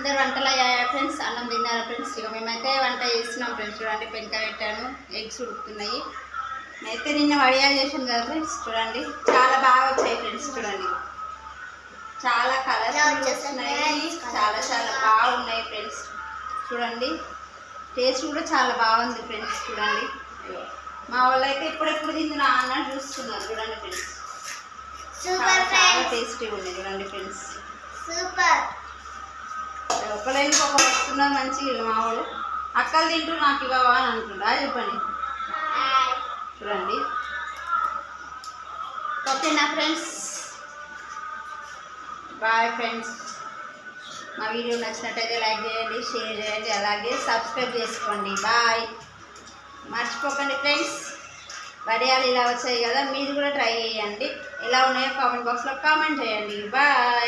అందరు వంటలు అయ్యాయా ఫ్రెండ్స్ అన్నం తిన్నారా ఫ్రెండ్స్ ఇక మేమైతే వంట చేస్తున్నాం ఫ్రెండ్స్ చూడండి పెంక పెట్టాను ఎగ్స్ ఉడుకుతున్నాయి. నేనైతే నిన్న వడియాలు చేసాను కదా ఫ్రెండ్స్ చూడండి. చాలా బాగా వచ్చాయి ఫ్రెండ్స్ చూడండి. చాలా కలర్స్ వస్తున్నాయి. చాలా చాలా బాగున్నాయి ఫ్రెండ్స్ చూడండి. టేస్ట్ కూడా చాలా బాగుంది ఫ్రెండ్స్ చూడండి. మా వాళ్ళు అయితే ఎప్పుడెప్పుడు తిందినా అన్నట్టు చూస్తున్నారు చూడండి ఫ్రెండ్స్ చాలా సూపర్ చాలా టేస్టీగా ఉంది చూడండి ఫ్రెండ్స్ సూపర్ ఒకళ్ళని ఒక వస్తున్నారు మంచిగా మా వాళ్ళు. అక్కలు తింటూ నాకు ఇవ్వవా అని అంటుండా చెప్పండి. చూడండి. ఓకేనా ఫ్రెండ్స్? Bye friends. మా వీడియో నచ్చినట్టయితే లైక్ చేయండి షేర్ చేయండి అలాగే సబ్స్క్రైబ్ చేసుకోండి. బాయ్. మర్చిపోకండి ఫ్రెండ్స్. వడియాలు ఇలా వచ్చాయి కదా మీరు కూడా ట్రై చేయండి. ఎలా ఉన్నాయో కామెంట్ బాక్స్లో కామెంట్ చేయండి. బాయ్.